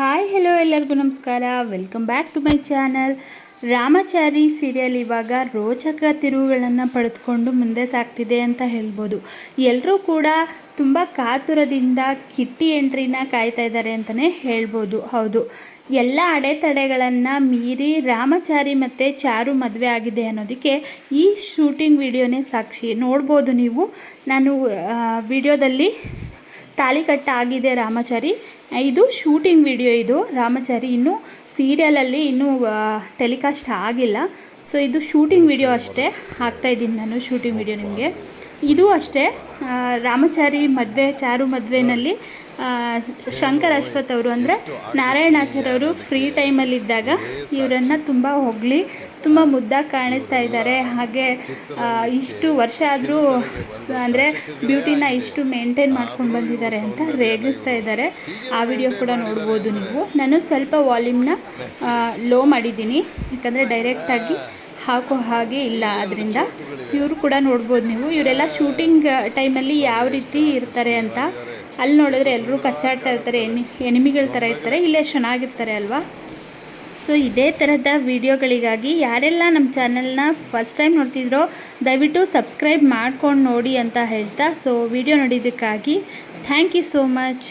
Hi hello ಎಲ್ಲರಿಗೂ ನಮಸ್ಕಾರ. Welcome back to my channel Ramachari serial ಇವಾಗ ರೋಚಕ ತಿರುವುಗಳನ್ನು ಪಡೆದುಕೊಂಡು ಮುಂದೆ ಸಾಗ್ತಿದೆ ಅಂತ ಹೇಳ್ಬೋದು. ಎಲ್ಲರೂ ಕೂಡ ತುಂಬ ಕಾತುರದಿಂದ ಕಿಟ್ಟಿ ಎಂಟ್ರಿನ ಕಾಯ್ತಾ ಇದ್ದಾರೆ ಅಂತಲೇ ಹೇಳ್ಬೋದು. ಹೌದು. ಎಲ್ಲ ಅಡೆತಡೆಗಳನ್ನು ಮೀರಿ ರಾಮಚಾರಿ ಮತ್ತು ಚಾರು ಮದುವೆ ಆಗಿದೆ ಅನ್ನೋದಕ್ಕೆ ಈ ಶೂಟಿಂಗ್ ವಿಡಿಯೋನೇ ಸಾಕ್ಷಿ. ನೋಡ್ಬೋದು ನೀವು. ನಾನು ವಿಡಿಯೋದಲ್ಲಿ ತಾಳಿಕಟ್ಟು ಆಗಿದೆ ರಾಮಚಾರಿ. ಇದು ಶೂಟಿಂಗ್ ವಿಡಿಯೋ ಇದು. ರಾಮಚಾರಿ ಇನ್ನೂ ಸೀರಿಯಲಲ್ಲಿ ಇನ್ನೂ ಟೆಲಿಕಾಸ್ಟ್ ಆಗಿಲ್ಲ. ಸೊ ಇದು ಶೂಟಿಂಗ್ ವಿಡಿಯೋ ಅಷ್ಟೇ. ಹಾಕ್ತಾಯಿದ್ದೀನಿ ನಾನು ಶೂಟಿಂಗ್ ವಿಡಿಯೋ ನಿಮಗೆ. ಇದು ಅಷ್ಟೇ. ರಾಮಚಾರಿ ಮದುವೆ ಚಾರು ಮದುವೆನಲ್ಲಿ ಶಂಕರ್ ಅಶ್ವಥ್ ಅವರು ಅಂದರೆ ನಾರಾಯಣಾಚಾರ್ಯವರು ಫ್ರೀ ಟೈಮಲ್ಲಿದ್ದಾಗ ಇವರನ್ನು ತುಂಬ ಹೊಗಳಿ. ತುಂಬ ಮುದ್ದಾಗಿ ಕಾಣಿಸ್ತಾ ಇದ್ದಾರೆ. ಹಾಗೆ ಇಷ್ಟು ವರ್ಷ ಆದರೂ ಅಂದರೆ ಬ್ಯೂಟಿನ ಇಷ್ಟು ಮೇಂಟೈನ್ ಮಾಡ್ಕೊಂಡು ಬಂದಿದ್ದಾರೆ ಅಂತ ರೇಗಿಸ್ತಾ ಇದ್ದಾರೆ. ಆ ವಿಡಿಯೋ ಕೂಡ ನೋಡ್ಬೋದು ನೀವು. ನಾನು ಸ್ವಲ್ಪ ವಾಲ್ಯೂಮ್ನ ಲೋ ಮಾಡಿದ್ದೀನಿ. ಯಾಕಂದರೆ ಡೈರೆಕ್ಟಾಗಿ ಹಾಕೋ ಹಾಗೆ ಇಲ್ಲ ಅದರಿಂದ ಇವರು ಕೂಡ ನೋಡ್ಬೋದು ನೀವು. ಇವರೆಲ್ಲ ಶೂಟಿಂಗ್ ಟೈಮಲ್ಲಿ ಯಾವ ರೀತಿ ಇರ್ತಾರೆ ಅಂತ. ಅಲ್ಲಿ ನೋಡಿದ್ರೆ ಎಲ್ಲರೂ ಕಚ್ಚಾಡ್ತಾ ಇರ್ತಾರೆ. ಎನಿ, ಎನಿಮಿಗಳ ಥರ ಇರ್ತಾರೆ. ಇಲ್ಲೇ ಚೆನ್ನಾಗಿರ್ತಾರೆ ಅಲ್ವಾ? ಸೊ ಇದೇ ಥರದ ವಿಡಿಯೋಗಳಿಗಾಗಿ ಯಾರೆಲ್ಲ ನಮ್ಮ ಚಾನಲ್ನ ಫಸ್ಟ್ ಟೈಮ್ ನೋಡ್ತಿದ್ರೋ, ದಯವಿಟ್ಟು ಸಬ್ಸ್ಕ್ರೈಬ್ ಮಾಡ್ಕೊಂಡು ನೋಡಿ ಅಂತ ಹೇಳ್ತಾ ಸೊ ವಿಡಿಯೋ ನೋಡಿದ್ದಕ್ಕಾಗಿ ಥ್ಯಾಂಕ್ ಯು ಸೋ ಮಚ್.